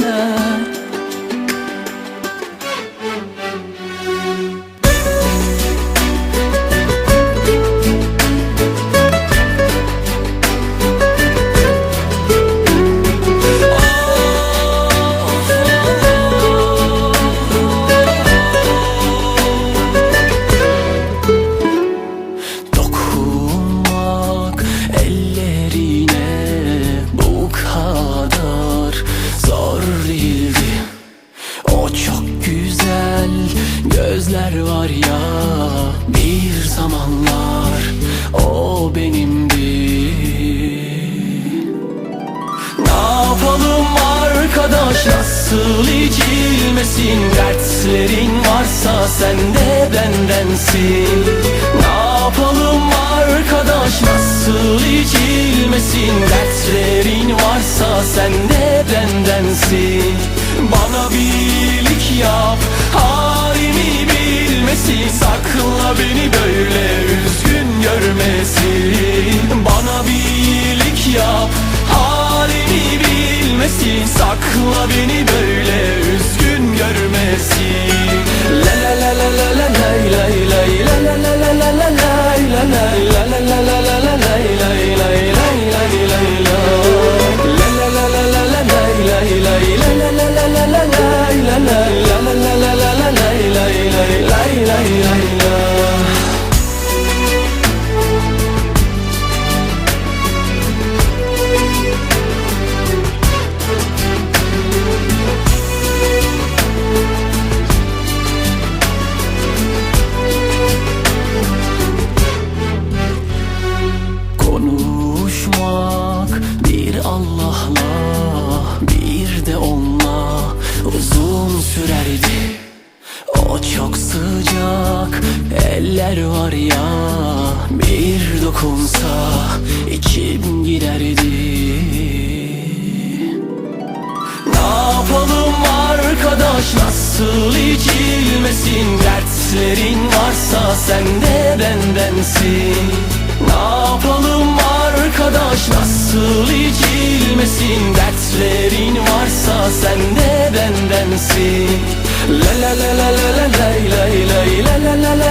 Dokunmak bir zamanlar o benimdi. Ne yapalım arkadaş nasıl içilmesin? Dertlerin varsa sen de bendensin. Ne yapalım arkadaş nasıl içilmesin? Dertlerin varsa sen de bendensin. Bana bir iyilik yap halimi bilmesin Sakla beni böyle üzgün görmesin Bana bir iyilik yap halimi bilmesin Sakla beni böyle üzgün görmesin La la la la la la lay lay lay la la la la la la lay la lay la la la la la la lay lay lay lay lay lay la La la la la la la lay lay lay la la la la la la lay la lay uzun sürerdi. O çok sıcak eller var ya bir dokunsa içim giderdi. Ne yapalım arkadaş nasıl içilmesin? Dertlerin varsa sen de bendensin. Ne yapalım arkadaş nasıl içilmesin? Dertlerin varsa sen bendensin La la la la la la la la la la la la